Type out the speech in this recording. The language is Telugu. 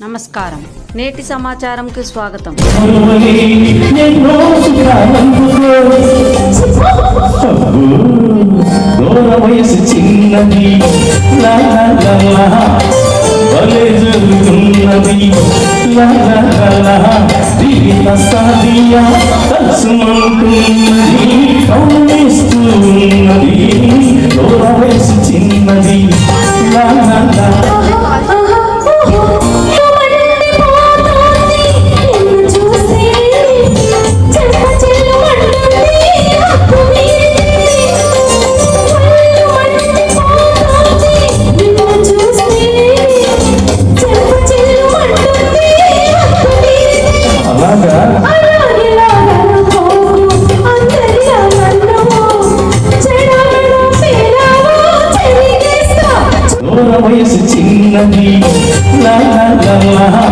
నమస్కారం. నేటి సమాచారంకి స్వాగతం. ఎన్నో చిన్నది 我也是情难敌啦啦啦啦。